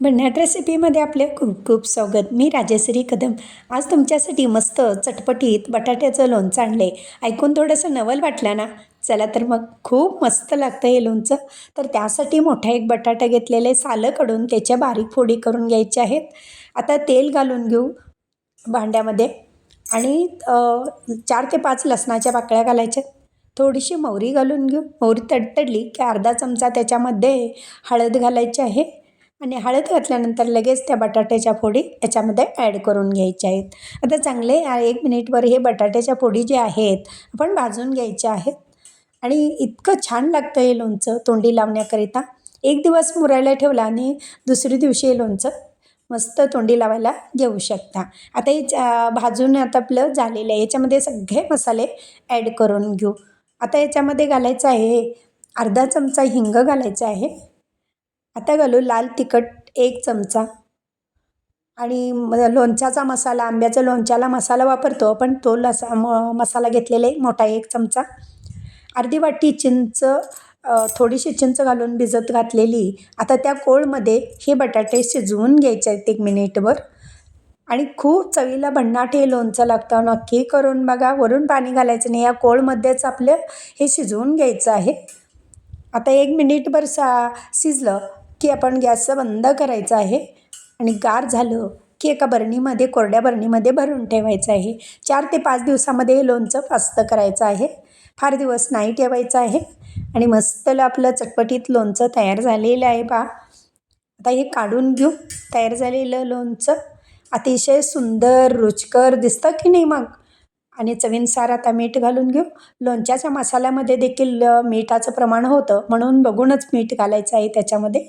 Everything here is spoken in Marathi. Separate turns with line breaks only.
भन्नाट रेसिपीमध्ये आपले खूप खूप स्वागत. मी राजेश्री कदम. आज तुमच्यासाठी मस्त चटपटीत बटाट्याचं लोणचं आणलं आहे ऐकून थोडंसं नवल वाटलं ना? चला तर मग. खूप मस्त लागतं हे लोणचं. तर त्यासाठी मोठा एक बटाटा घेतलेले सालं काढून त्याच्या बारीक फोडी करून घ्यायच्या आहेत. आता तेल घालून घेऊ भांड्यामध्ये. आणि चार ते पाच लसणाच्या पाकळ्या घालायच्या. थोडीशी मोहरी घालून घेऊ. मोहरी तडतडली की अर्धा चमचा त्याच्यामध्ये हळद घालायची आहे. आणि हळद घातल्यानंतर लगेच त्या बटाट्याच्या फोडी याच्यामध्ये ॲड करून घ्यायच्या आहेत. आता चांगले एक मिनिटवर हे बटाट्याच्या फोडी जे आहेत आपण भाजून घ्यायच्या आहेत. आणि इतकं छान लागतं हे लोणचं तोंडी लावण्याकरिता. एक दिवस मुरायला ठेवला आणि दुसरी दिवशी हे लोणचं मस्त तोंडी लावायला घेऊ शकता. आता हे भाजून आता आपलं झालेलं आहे. याच्यामध्ये सगळे मसाले ॲड करून घेऊ. आता याच्यामध्ये घालायचं आहे अर्धा चमचा हिंग घालायचा आहे. आता घालू लाल तिखट एक चमचा. आणि लोणच्याचा मसाला आंब्याचा लोणच्याला मसाला वापरतो पण तो लसा म मसाला घेतलेला आहे मोठा एक चमचा. अर्धी वाटी चिंच थोडीशी चिंच घालून भिजत घातलेली. आता त्या कोळमध्ये हे बटाटे शिजवून घ्यायचे आहेत एक मिनिटभर. आणि खूप चवीला भन्नाट हे लोणचं लागतं. नक्की करून बघा वरून पाणी घालायचं नाही. या कोळमध्येच आपलं हे शिजवून घ्यायचं आहे. आता एक मिनिटभर सा शिजलं. की आपण गॅस बंद करायचा आहे आणि गार झालं की एका बरणीमध्ये कोरड्या बरणीमध्ये भरून ठेवायचं आहे. चार ते पाच दिवसामध्ये हे लोणचं फास्त करायचं आहे. फार दिवस नाही ठेवायचं आहे. आणि मस्तला आपलं चटपटीत लोणचं तयार झालेलं आहे बा. आता हे काढून घेऊ. तयार झालेलं लोणचं अतिशय सुंदर रुचकर दिसतं की नाही मग? आणि चवीनुसार आता मीठ घालून घेऊ. लोणच्याच्या मसाल्यामध्ये देखील मिठाचं प्रमाण होतं. म्हणून बघूनच मीठ घालायचं आहे त्याच्यामध्ये.